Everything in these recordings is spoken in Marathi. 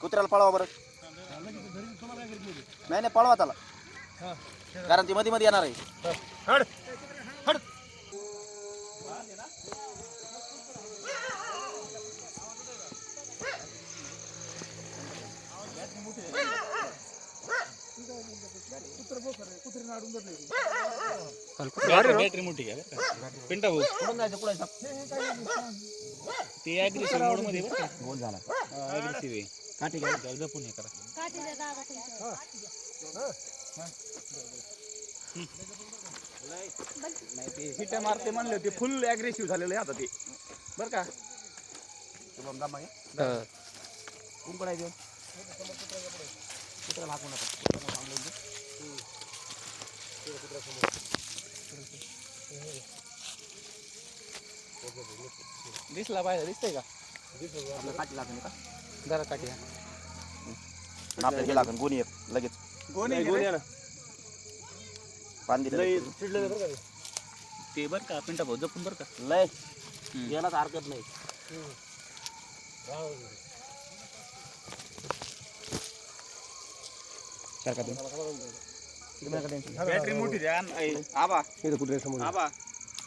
कुत्र्याला पळवा बरं. नाही पळवा त्याला. कारण ती मध्ये मध्ये येणार आहे. हा. बॅटरी मोठी पिंटा भाऊ. कुठून जायचं कुठं? ते ऍग्रेसिव्ह मोडमध्ये बरं का? गोल झाला. ऍग्रेसिव्ह आहे. काठी घ्या जाऊ जपून हे करा. नाही ते हिट्या मारते म्हणले ते फुल ऍग्रेसिव्ह झालेलं आहे आता ते. बरं का? शुभम दामा आहे ते? कुत्र्याला हाकू नका. चांगलं. दिसला पाहिजे दिसतंय का? आपलं काठी लागेल का? जरा काठी आपल्याला हे लागेल गोणी एक लगेच. कोणी पान दिलं लई चिडलं बरं का ते. ते बरं का पिंटा भाऊ जपून बरं का? लय. यालाच हरकत नाही. बॅटरी मोठी द्या. आबा. कुत्र्या समोर आबा.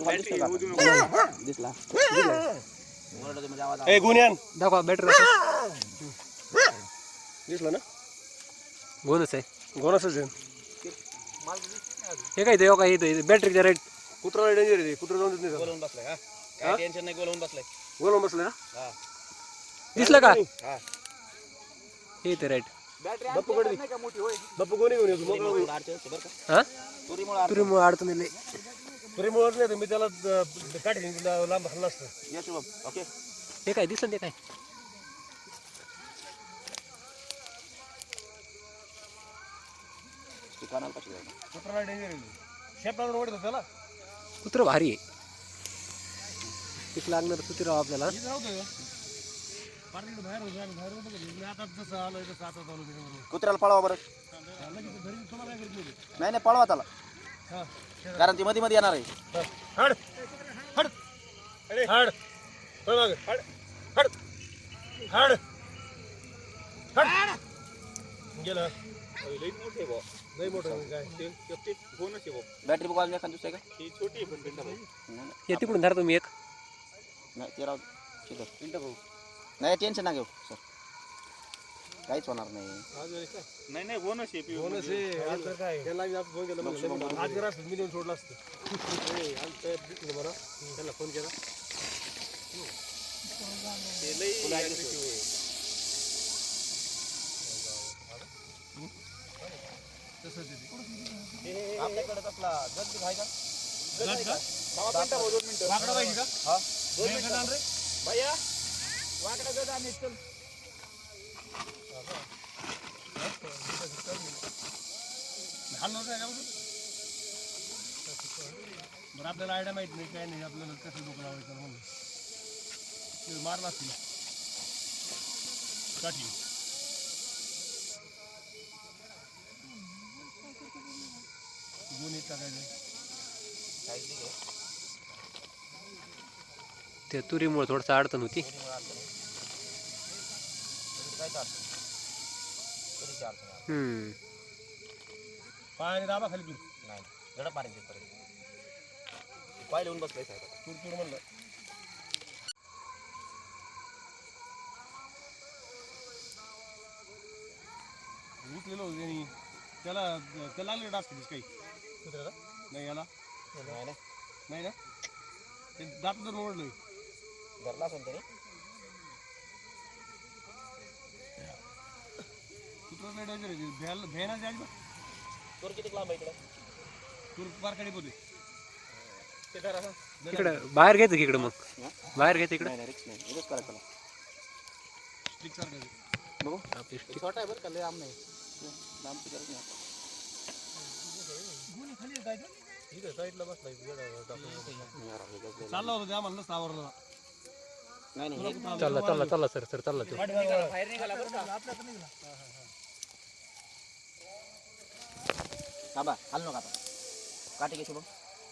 दिसलं होऊ देऊ का? नको दिसला ओरडते आवाज ए गुन्ह्यान. दाखवा बॅटरी दिसलं ना? गोनच आहे. गोनसच आहे. हे काय ते काय इथं बॅटरीचा रेट कुत्रा डेंजर आहे ते. कुत्रा जाऊन देत नाही. बोलवून बसलाय हा? काय टेन्शन नाही बोलवून बसलाय. गोलून बसलं ना? दिसलं का? हा. हे ते राईट बॅटरी बप्पूकडे नाही का मोठी होय? बाप्पू कोणी घेऊन येतो? हा? तुरीमुळे अडचण येईल प्रेमळच नाही तर मी त्याला काठी लांब हल्ला असतं. ये शुभम ओके. हे काय दिसलं ते काय? ती कानाला कशी जायचं? कुत्रा डेंजर त्याला. कुत्र भारी आहे. लागणार सुती राव आपल्याला. इथं नव्हतं फार तिकडे बाहेर होतं आणि बाहेर होतं का? मी आता जसं आलं तसं आता चालू त्याच्याबरोबर. कुत्र्याला पळवा बरं. चाललं की ते घरी तुम्हाला काय करीत नाही ते. नाही पळवा त्याला. कारण ती मध्ये मध्ये येणार आहे. हड. हड. हड. मागं. हड. हड. हड. हड. गेलं. लई मोठे भाऊ लई मोठं आहे काय? ते ते- आहे भाऊ बॅटरी बघा एखाद दुसरं आहे का? ही छोटी आहे पण पिंटा भाऊ. नाही, हे तिकडून धरा तुम्ही एक. नाही ते राहू पिंटा भाऊ. नाही टेन्शन ना घेऊ सर. काहीच होणार नाही. नाही नाही आहे बोनस आहे आपण फोन केला म्हणलं, आज जर असलं मी देऊन सोडलं असतं. बरं. त्याला फोन केला. ते लई aggressive आहे. आपल्याकडे कसला गंज खायचा थांबा पिंटा भाऊ दोन मिनिटं वाकडा पाहिजे का? हा. दोन मिनिटं. भैया वाकडा गज आणि चल लहान नव्हतं याच्यापासून बरं आपल्याला आयडिया माहीत नाही काय नाही आपल्याला कसं डोकं लावायचं म्हणून. मारला असतील. काठी. गुन्हे टाकायचे. काहीच नाही घे. ते तुरीमुळे थोडंसं अडचण होती. तुरीमुळे अडचण आहे. हम्म दाबा खाली तू नाही झडप मारेल ते पर्यंत पाय लिहून बसलाय साहेब. तूर तूर म्हणलं. विकलेलं होतं त्यांनी. त्याला त्याला लागले डास कधीच काही. कुत्र्याला? नाही याला? नाही नाही नाही ना? ते दात जर मोडलं धरला असेल त्याने कुत्रा नाही डेंजर आहे भ्यायला जायचं तूर किती लांब आहे इकडे तूर बारकाडी इकडं बाहेर घ्यायचं की इकडं मग बाहेर घ्यायचं इकडं डायरेक्ट नाही करायचं स्टिक सारखं आहे. बघू आपली छोटा आहे बरं का लय आम नाही लांबची गरज नाही आहे इथं साईडला बसलाय आता. चालला होता म्हणलं सावरला नाही नाही हे- चालला चालला चालला सर सर चालला तू बाहेर निघाला बरं का थांबा हाल नका आता काठी घे शुभम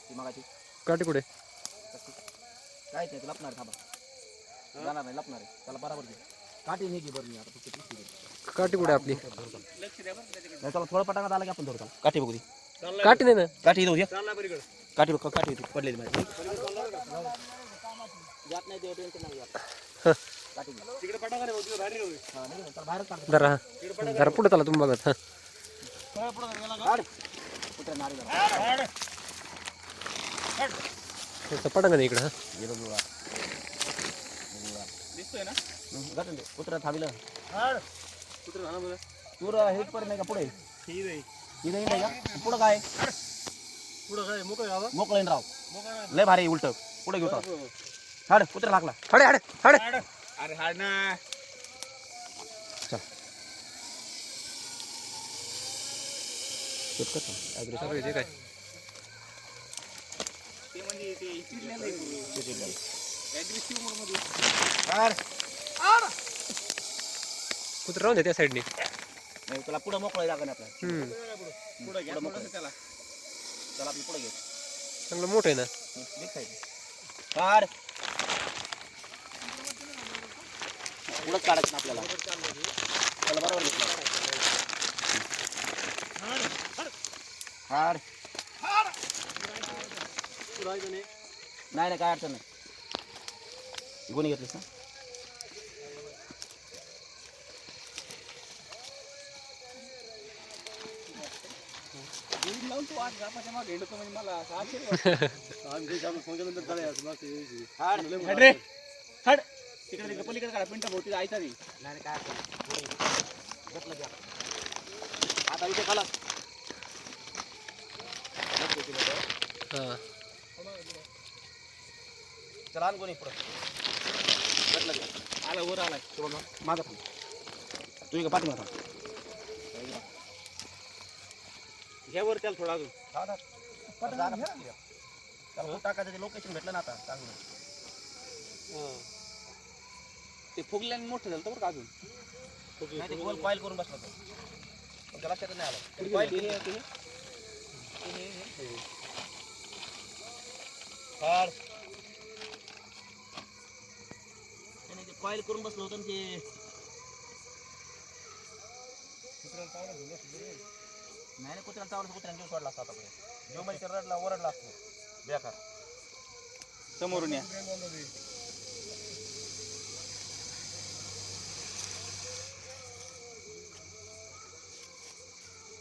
ती मगाची काठी कुठे? काहीच नाही तू लपणार थांबा. जाणार नाही लपणार आहे. त्याला बरोबर घे. काठी नाही की बरं मी आता फक्त पिशवी. काठी कुठे आपली? नाही चला थोडा पटाका आला की आपण धरू त्याला काठी बघू दे. काठी नाही ना. काठी पलीकडे. काठी बघ काठी होती पडलेली माझी. जात नाही टेन्शन नाही घ्या. हं. काठी घे. हा, नाही, नाही, चला बाहेरच हा पुढे चला तुम्ही बघत. हा. काढ. का नाही इकडं हा ये दिसतोय ना कुत्रा थांबलं तूर नाही का पुढे ठीक का पुढं काय पुढं काय मोकळं गावा मोकळं राव लय भारी उलट पुढे घेऊ हाड कुत्रा लागला हाडे हाडे हाडे अरे हाड ना सगळे जे काय. ते म्हणजे ते कुत्र राहून दे त्या साईडने नाही तुला पुढं मोकळं जागा नाही आपल्याला. पुढे घ्या त्याला. चला आपली पुढे घे चांगलं मोठं आहे ना. काढ पुढंच काढायचं ना आपल्याला. चला बरोबर घेतलं. हाड नाही नाही काय अडचण नाही. गुन्हे घेतलीस ना? दूध लावून तो आज बापाच्या मागे हिंडतो म्हणजे मला असं आश्चर्य. आम्ही केल्यानंतर काय असं. हाड रे. हट. तिकडे तिकडे पलीकडे काढा पिंटा भोवती जायचा ती नाही काय. घेतलं आता इथे खाला हा चला. आण कोणी पुढं घेतलं आला वर आलाय तो बघा माझा पण तू इकडे पाठी थांब घ्या वर त्याला थोडा अजून त्याला टाकायचं ते लोकेशन भेटलं ना आता चांगलं ते फुगल्याने मोठं झालं बरं का अजून नाही ते गोल कॉईल करून बसला तो त्याला लक्षात नाही आलं Coil त्याने ते कॉईल करून बसलं होतं ते. नाही नाही कुत्र्याला चावलं तर कुत्र्याने जीव सोडला असता आतापर्यंत जीव म्हणजे रडला ओरडला असतो. बेकार. समोरून या.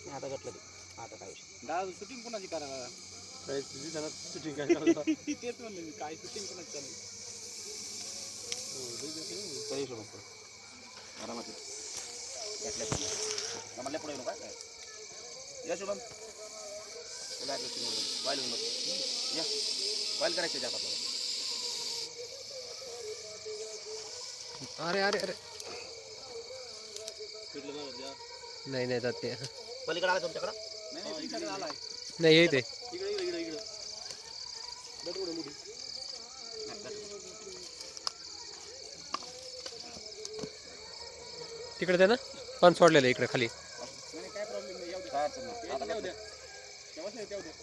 आता गटलं ते. आता काय विषय दादा शूटिंग कोणाची करायला? काय तुझी त्यांना shooting काय करायला? तेच म्हणलं मी काय शूटिंग कोणाची चालू कधी हिशोब असतो आरामात घेतल्या म्हणल्या पुढे. काय काय या शुभम. वाईल होऊन या. वाईल करायचं जात आपल्याला अरे अरे अरे. नाही द्या. नाही नाही जात ते पलीकडे आला तुमच्याकडं? नाही नाही तुमच्याकडे आलाय नाही येते इकडे इकडे इकडे इकडे बट उडे मोठी तिकडे दे ना पान सोडलेलं आहे इकडे खाली नाही नाही, काय प्रॉब्लेम नाही येऊ दे काय अडचण नाही आता येऊ गटलं. द्या तेव्हाच नाही तेव्हा द्या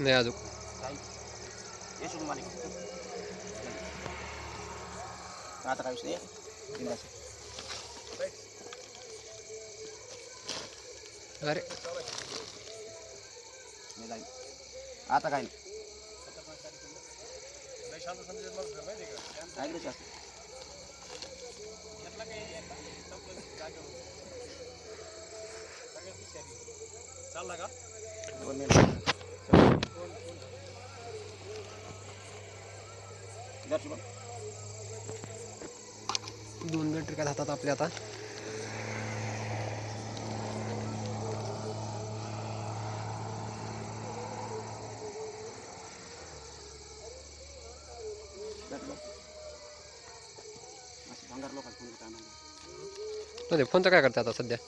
नाही अजून ये शुभम मालिक आता काय विषय बिंदास अरे मी जाईन आता काय नाही? चालला का दोन मिनिटं. दोन बॅटरी काय हातात आपल्या आता फ़ोन तो क्या करता था सद्या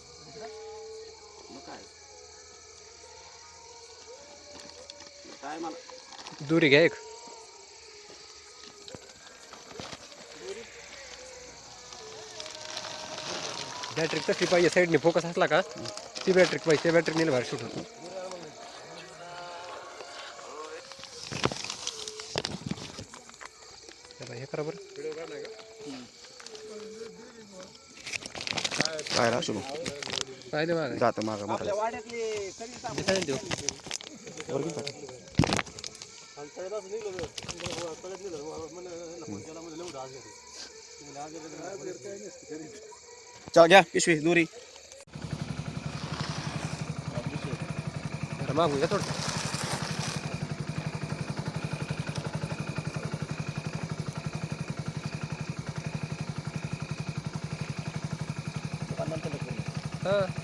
दूरी घ्या एक बैटरी तो सिपाही साइड नहीं फोकस असला का ती पाई पाहिजे बैटरी नहीं बाहेर शूट काय राहू शुभम जात माग चल घ्या पिशवी दुरी. मागू या थोडं. 嗯